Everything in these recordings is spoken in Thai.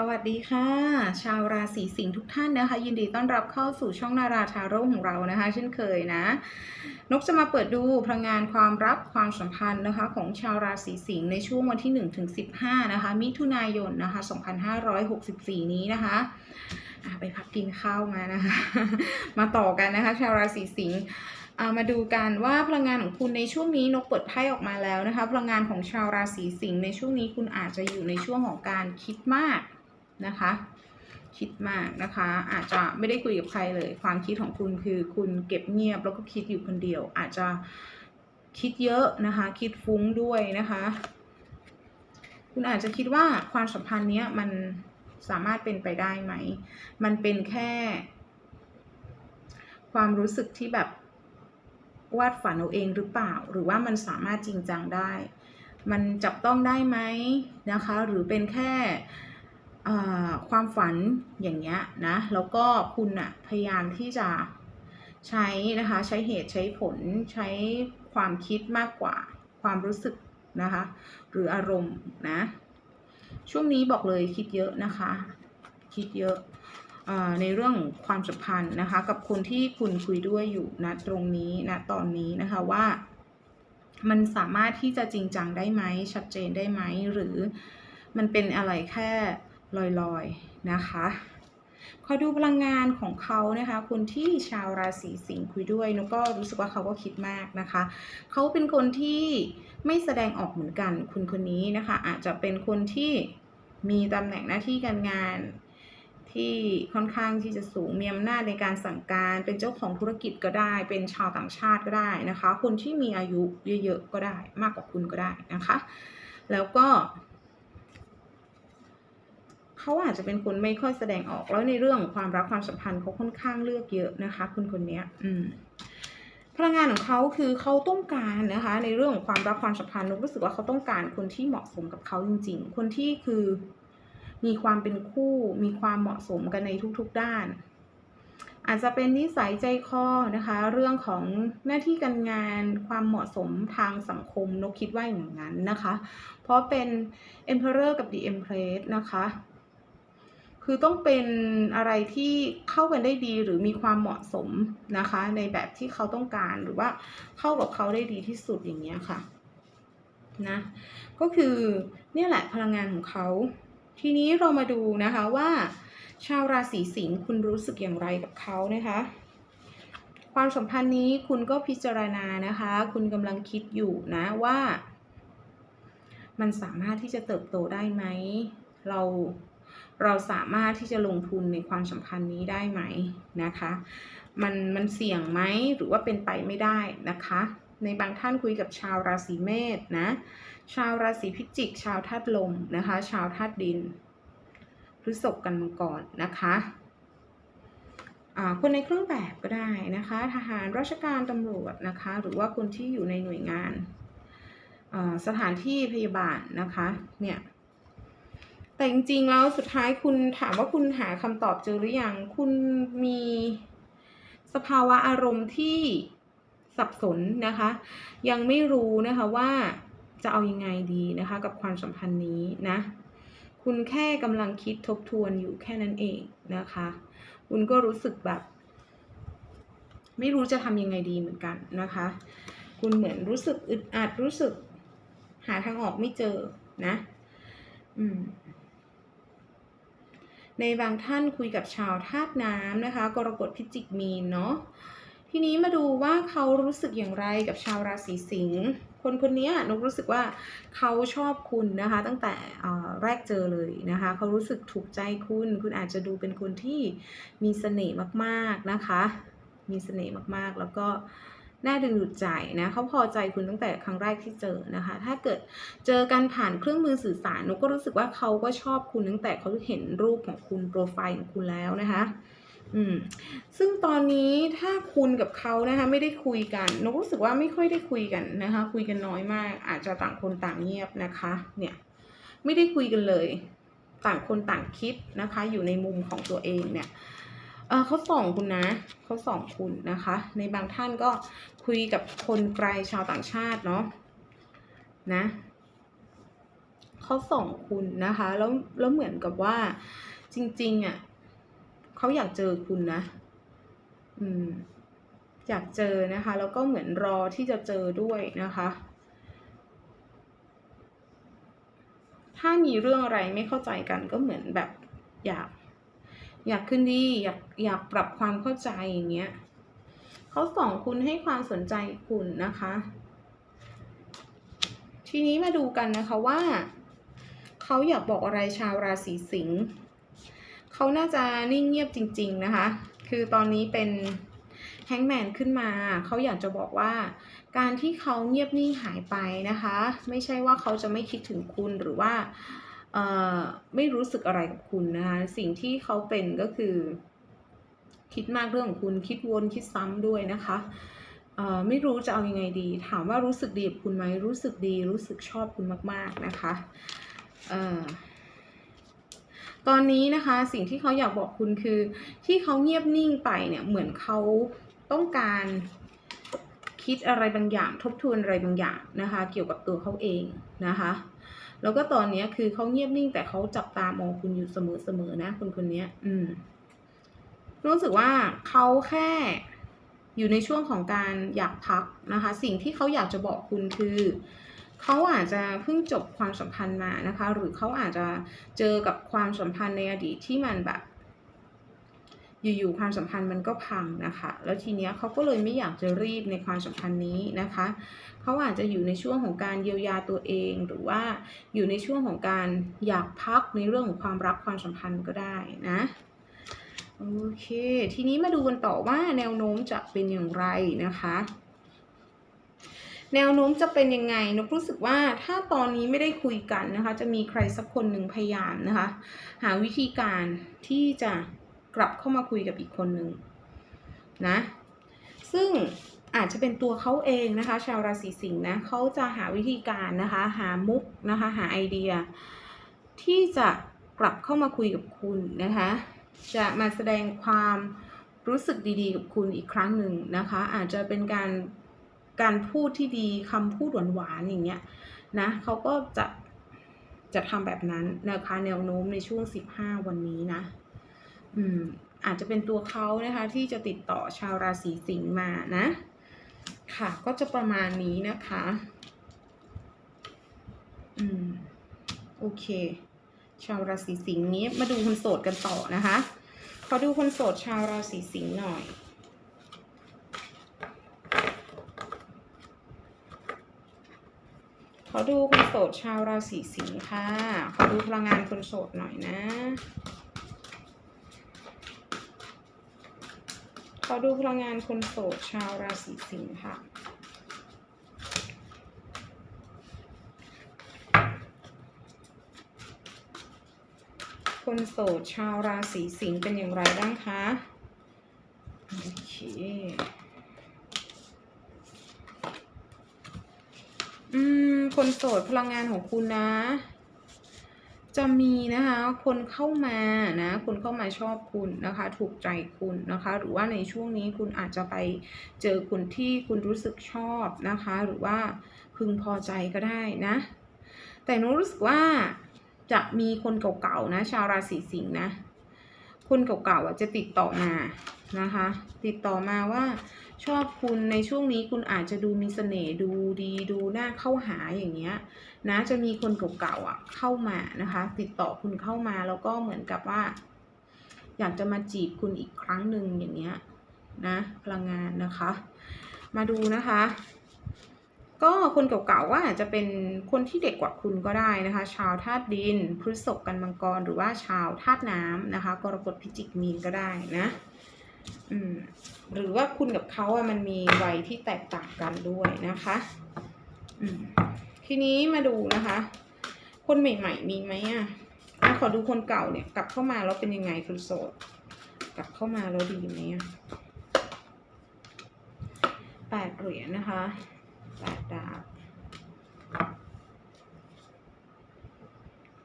สวัสดีค่ะ ชาวราศีสิงห์ทุกท่านนะคะ ยินดีต้อนรับเข้าสู่ช่องนาราทาโร่ของเรานะคะ เช่นเคยนะ นกจะมาเปิดดูพลังงานความรักความสัมพันธ์นะคะ ของชาวราศีสิงห์ในช่วงวันที่1ถึง15 นะคะ มิถุนายนนะคะ 2564 นี้นะคะไปพักกินข้าวมานะคะ มาต่อกันนะคะ ชาวราศีสิงห์มาดูกันว่าพลังงานของคุณในช่วงนี้นกเปิดไพ่ออกมาแล้วนะคะ พลังงานของชาวราศีสิงห์ในช่วงนี้คุณอาจจะอยู่ในช่วงของการคิดมาก นะคะ คิดมากนะคะ อาจจะไม่ได้คุยกับใครเลย ความคิดของคุณคือคุณเก็บเงียบแล้วก็คิดอยู่คนเดียว อาจจะคิดเยอะนะคะ คิดฟุ้งด้วยนะคะ คุณอาจจะคิดว่าความสัมพันธ์เนี้ยมันสามารถเป็นไปได้ไหม มันเป็นแค่ ความรู้สึกที่แบบวาดฝันเอาเองหรือเปล่า หรือว่ามันสามารถจริงจังได้ มันจับต้องได้ไหมนะคะ หรือเป็นแค่ ความฝันอย่างเงี้ยนะ แล้วก็คุณอะพยายามที่จะใช้นะคะใช้เหตุใช้ผลใช้ความคิดมากกว่าความรู้สึกนะคะหรืออารมณ์นะ ช่วงนี้บอกเลยคิดเยอะนะคะ คิดเยอะอในเรื่องความสัมพันธ์นะคะ กับคนที่คุณคุยด้วยอยู่ณตรงนี้ณตอนนี้นะคะว่า มันสามารถที่จะจริงจังได้ไหมชัดเจนได้ไหมหรือมันเป็นอะไรแค่ ลอยๆนะคะขอดูพลังงานของเขานะคะ คนที่ชาวราศีสิงห์คุยด้วยนุกก็รู้สึกว่าเขาก็คิดมากนะคะ เขาเป็นคนที่ไม่แสดงออกเหมือนกันคุณคนนี้นะคะ อาจจะเป็นคนที่มีตำแหน่งหน้าที่การงานที่ค่อนข้างที่จะสูงมีอำนาจในการสั่งการ เป็นเจ้าของธุรกิจก็ได้ เป็นชาวต่างชาติก็ได้นะคะ คนที่มีอายุเยอะๆก็ได้ มากกว่าคุณก็ได้นะคะ แล้วก็ เขาอาจจะเป็นคนไม่ค่อยแสดงออกแล้วในเรื่องความรักความสัมพันธ์เขาค่อนข้างเลือกเยอะนะคะคุณคนนี้อืมพลังงานของเขาคือเขาต้องการนะคะ ในเรื่องของความรักความสัมพันธ์นุกรู้สึกว่าเขาต้องการคนที่เหมาะสมกับเขาจริง ๆ คนที่คือมีความเป็นคู่ มีความเหมาะสมกันในทุกๆด้าน อาจจะเป็นนิสัยใจคอนะคะ เรื่องของหน้าที่การงานความเหมาะสมทางสังคมนกคิดว่าอย่างนั้นนะคะ เพราะเป็น Emperor กับ The Empress นะคะ คือต้องเป็นอะไรที่เข้ากันได้ดีหรือมีความเหมาะสมนะคะ ในแบบที่เขาต้องการหรือว่าเข้ากับเขาได้ดีที่สุดอย่างเงี้ยค่ะนะก็คือเนี่ยแหละพลังงานของเขา ทีนี้เรามาดูนะคะว่าชาวราศีสิงห์คุณรู้สึกอย่างไรกับเขานะคะ ความสัมพันธ์นี้คุณก็พิจารณานะคะ คุณกำลังคิดอยู่นะว่า มันสามารถที่จะเติบโตได้ไหม เรา เราสามารถที่จะลงทุนในความสัมพันธ์นี้ได้ไหมนะคะ มันมันเสี่ยงไหมหรือว่าเป็นไปไม่ได้นะคะ ในบางท่านคุยกับชาวราศีเมษนะ ชาวราศีพิจิก ชาวธาตุลมนะคะ ชาวธาตุดินพฤษภกันมาก่อนนะคะอ่าคนในเครื่องแบบก็ได้นะคะ ทหารราชการตำรวจนะคะ หรือว่าคนที่อยู่ในหน่วยงานอ่าสถานที่พยาบาลนะคะเนี่ย แต่จริงๆแล้วสุดท้ายคุณถามว่าคุณหาคำตอบเจอหรือยัง คุณมีสภาวะอารมณ์ที่สับสนนะคะ ยังไม่รู้นะคะว่าจะเอายังไงดีนะคะ กับความสัมพันธ์นี้นะ คุณแค่กำลังคิดทบทวนอยู่แค่นั้นเองนะคะ คุณก็รู้สึกแบบ ไม่รู้จะทำยังไงดีเหมือนกันนะคะ คุณเหมือนรู้สึกอึดอัดรู้สึกหาทางออกไม่เจอนะ อืม ในบางท่านคุยกับชาวธาตุน้ำนะคะ กรกฎพิจิกมีนเนาะทีนี้มาดูว่าเขารู้สึกอย่างไรกับชาวราศีสิงห์คนคนนี้นกรู้สึกว่าเขาชอบคุณนะคะ ตั้งแต่แรกเจอเลยนะคะเขารู้สึกถูกใจคุณ คุณอาจจะดูเป็นคนที่มีเสน่ห์มากๆนะคะ มีเสน่ห์มากๆแล้วก็ น่าดึงดูดใจนะเขาพอใจคุณตั้งแต่ครั้งแรกที่เจอนะคะ ถ้าเกิดเจอกันผ่านเครื่องมือสื่อสารนกก็รู้สึกว่าเขาก็ชอบคุณตั้งแต่เขาเห็นรูปของคุณโปรไฟล์ของคุณแล้วนะคะอืมซึ่งตอนนี้ถ้าคุณกับเขานะคะไม่ได้คุยกันนกรู้สึกว่าไม่ค่อยได้คุยกันนะคะ คุยกันน้อยมาก อาจจะต่างคนต่างเงียบนะคะ เนี่ยไม่ได้คุยกันเลย ต่างคนต่างคิดนะคะ อยู่ในมุมของตัวเองเนี่ย เออเขาส่องคุณนะเขาส่องคุณนะคะ ในบางท่านก็คุยกับคนไกลชาวต่างชาติเนาะนะเขาส่องคุณนะคะ แล้วแล้วเหมือนกับว่า จริง ๆอะเขาอยากเจอคุณนะ อืม อยากเจอนะคะ แล้วก็เหมือนรอที่จะเจอด้วยนะคะ ถ้ามีเรื่องอะไรไม่เข้าใจกันก็เหมือนแบบอยาก อยากขึ้นดีอยากอยากปรับความเข้าใจอย่างเงี้ยเขาส่องคุณให้ความสนใจคุณนะคะ ทีนี้มาดูกันนะคะว่าเขาอยากบอกอะไรชาวราศีสิงห์เขาน่าจะนิ่งเงียบจริง ๆนะคะ คือตอนนี้เป็นแฮงแมนขึ้นมา เขาอยากจะบอกว่า การที่เขาเงียบนิ่งหายไปนะคะ ไม่ใช่ว่าเขาจะไม่คิดถึงคุณหรือว่า ไม่รู้สึกอะไรกับคุณนะคะ สิ่งที่เขาเป็นก็คือ คิดมากเรื่องของคุณคิดวนคิดซ้ำด้วยนะคะเออไม่รู้จะเอายังไงดี ถามว่ารู้สึกดีกับคุณไหมรู้สึกดี รู้สึกชอบคุณมาก ๆนะคะเออตอนนี้นะคะสิ่งที่เขาอยากบอกคุณคือ ที่เขาเงียบนิ่งไปเนี่ยเหมือนเขาต้องการคิดอะไรบางอย่าง ทบทวนอะไรบางอย่างนะคะ เกี่ยวกับตัวเขาเองนะคะ แล้วก็ตอนนี้คือเขาเงียบนิ่งแต่เขาจับตามองคุณอยู่เสมอๆนะคนคนนี้อืมรู้สึกว่าเขาแค่อยู่ในช่วงของการอยากพักนะคะ สิ่งที่เขาอยากจะบอกคุณคือเขาอาจจะเพิ่งจบความสัมพันธ์มานะคะ หรือเขาอาจจะเจอกับความสัมพันธ์ในอดีตที่มันแบบ อยู่ๆความสัมพันธ์มันก็พังนะคะ แล้วทีเนี้ยเขาก็เลยไม่อยากจะรีบในความสัมพันธ์นี้นะคะเขาอาจจะอยู่ในช่วงของการเยียวยาตัวเอง หรือว่าอยู่ในช่วงของการอยากพักในเรื่องของความรักความสัมพันธ์ก็ได้นะโอเค ทีนี้มาดูกันต่อว่าแนวโน้มจะเป็นอย่างไรนะคะ แนวโน้มจะเป็นยังไงนกรู้สึกว่าถ้าตอนนี้ไม่ได้คุยกันนะคะ จะมีใครสักคนหนึ่งพยายามนะคะ หาวิธีการที่จะ กลับเข้ามาคุยกับอีกคนหนึ่งนะ ซึ่งอาจจะเป็นตัวเขาเองนะคะ ชาวราศีสิงห์นะเขาจะหาวิธีการนะคะ หามุกนะคะ หาไอเดีย ที่จะกลับเข้ามาคุยกับคุณนะคะ จะมาแสดงความรู้สึกดีๆ กับคุณอีกครั้งหนึ่งนะคะ อาจจะเป็นการการพูดที่ดีคำพูดหวานๆอย่างเงี้ยนะเขาก็จะจะทำแบบนั้นนะคะแนวโน้มในช่วง 15 วันนี้นะ อืมอาจจะเป็นตัวเขานะคะ ที่จะติดต่อชาวราศีสิงห์มานะ ค่ะก็จะประมาณนี้นะคะ อืมโอเค ชาวราศีสิงห์นี้มาดูคนโสดกันต่อนะคะ ขอดูคนโสดชาวราศีสิงห์หน่อยขอดูคนโสดชาวราศีสิงห์ค่ะ ขอดูพลังงานคนโสดหน่อยนะ ขอดูพลังงานคนโสดชาวราศีสิงห์ค่ะ คนโสดชาวราศีสิงห์เป็นอย่างไรบ้างคะ โอเค อืม คนโสดพลังงานของคุณนะ จะมีนะคะคนเข้ามานะคนเข้ามาชอบคุณนะคะ ถูกใจคุณนะคะ หรือว่าในช่วงนี้คุณอาจจะไปเจอคนที่คุณรู้สึกชอบนะคะ หรือว่าพึงพอใจก็ได้นะ แต่หนูรู้สึกว่าจะมีคนเก่าๆนะ ชาวราศีสิงห์นะ คนเก่าๆจะติดต่อมานะคะ ติดต่อมาว่า ชอบคุณในช่วงนี้คุณอาจจะดูมีเสน่ห์ดูดีดูน่าเข้าหาอย่างเงี้ยนะจะมีคนเก่าๆอะเข้ามานะคะ ติดต่อคุณเข้ามาแล้วก็เหมือนกับว่า อยากจะมาจีบคุณอีกครั้งหนึ่งอย่างเงี้ยนะพลังงานนะคะ มาดูนะคะ ก็คนเก่าๆว่าอาจจะเป็นคนที่เด็กกว่าคุณก็ได้นะคะ ชาวธาตุดินพฤษภกันมังกรหรือว่าชาวธาตุน้ำนะคะกรกฎพิจิกมีนก็ได้นะ อืม หรือว่าคุณกับเขาอะมันมีวัยที่แตกต่างกันด้วยนะคะทีนี้มาดูนะคะ คนใหม่ ๆ มีไหมอะอะขอดูคนเก่าเนี่ย กลับเข้ามาแล้วเป็นยังไงคุณโสด กลับเข้ามาแล้วดีไหมอะแปดเหรียญนะคะแปดดาบ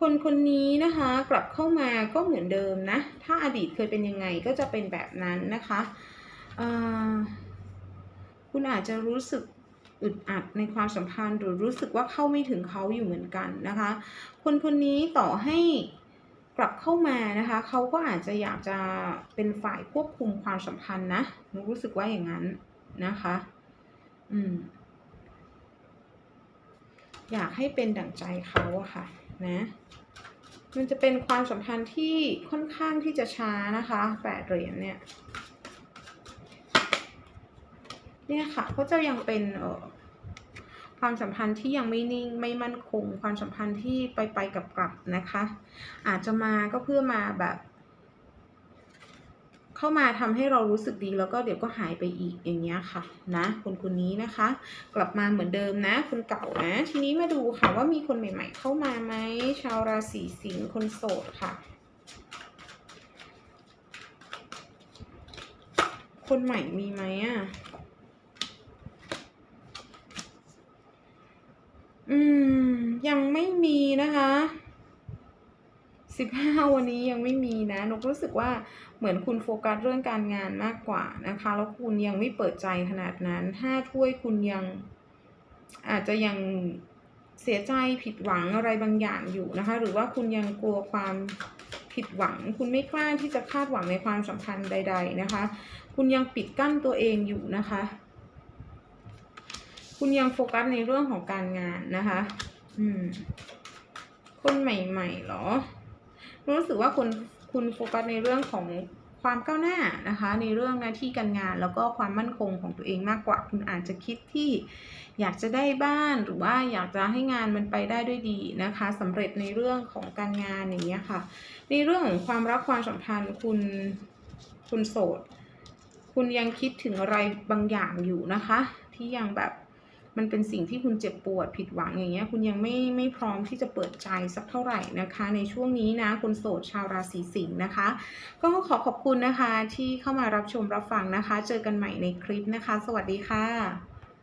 คนคนนี้นะคะกลับเข้ามาก็เหมือนเดิมนะ ถ้าอดีตเคยเป็นยังไงก็จะเป็นแบบนั้นนะคะ คุณอาจจะรู้สึกอึดอัดในความสัมพันธ์ หรือรู้สึกว่าเข้าไม่ถึงเขาอยู่เหมือนกันนะคะ คนคนนี้ต่อให้กลับเข้ามานะคะเขาก็อาจจะอยากจะเป็นฝ่ายควบคุมความสัมพันธ์นะนุกรู้สึกว่าอย่างนั้นนะคะ อืม อยากให้เป็นดั่งใจเขาอะค่ะ นะ มันจะเป็นความสัมพันธ์ที่ค่อนข้างที่จะช้านะคะแปดเหรียญเนี่ย เนี่ยค่ะก็จะยังเป็นเออความสัมพันธ์ที่ยังไม่นิ่งไม่มั่นคง ความสัมพันธ์ที่ไปไปกับกลับนะคะ อาจจะมาก็เพื่อมาแบบ เข้ามาทำให้เรารู้สึกดีแล้วก็เดี๋ยวก็หายไปอีกอย่างเงี้ยค่ะนะคนคนนี้นะคะ กลับมาเหมือนเดิมนะ คนเก่านะ ทีนี้มาดูค่ะว่ามีคนใหม่ ๆ เข้ามาไหมชาวราศีสิงห์คนโสดค่ะ คนใหม่มีไหมอะ อืม ยังไม่มีนะคะสิบห้าวันนี้ยังไม่มีนะนกรู้สึกว่าเหมือนคุณโฟกัสเรื่องการงานมากกว่านะคะ แล้วคุณยังไม่เปิดใจขนาดนั้นห้าถ้วยคุณยัง อาจจะยังเสียใจผิดหวังอะไรบางอย่างอยู่นะคะ หรือว่าคุณยังกลัวความผิดหวัง คุณไม่กล้าที่จะคาดหวังในความสัมพันธ์ใด ๆนะคะ คุณยังปิดกั้นตัวเองอยู่นะคะ คุณยังโฟกัสในเรื่องของการงานนะคะ อืม คนใหม่ๆเหรอ รู้สึกว่าคุณคุณโฟกัสในเรื่องของความก้าวหน้านะคะ ในเรื่องหน้าที่การงาน แล้วก็ความมั่นคงของตัวเองมากกว่า คุณอาจจะคิดที่อยากจะได้บ้านหรือว่าอยากจะให้งานมันไปได้ด้วยดีนะคะสำเร็จในเรื่องของการงานอย่างเงี้ยค่ะ ในเรื่องของความรักความสัมพันธ์คุณคุณโสด คุณยังคิดถึงอะไรบางอย่างอยู่นะคะ ที่ยังแบบ มันเป็นสิ่งที่คุณเจ็บปวดผิดหวังอย่างเงี้ยคุณยังไม่ไม่พร้อมที่จะเปิดใจสักเท่าไหร่นะคะ ในช่วงนี้นะคนโสดชาวราศีสิงห์นะคะ ก็ขอขอบคุณนะคะที่เข้ามารับชมรับฟังนะคะ เจอกันใหม่ในคลิปนะคะ สวัสดีค่ะ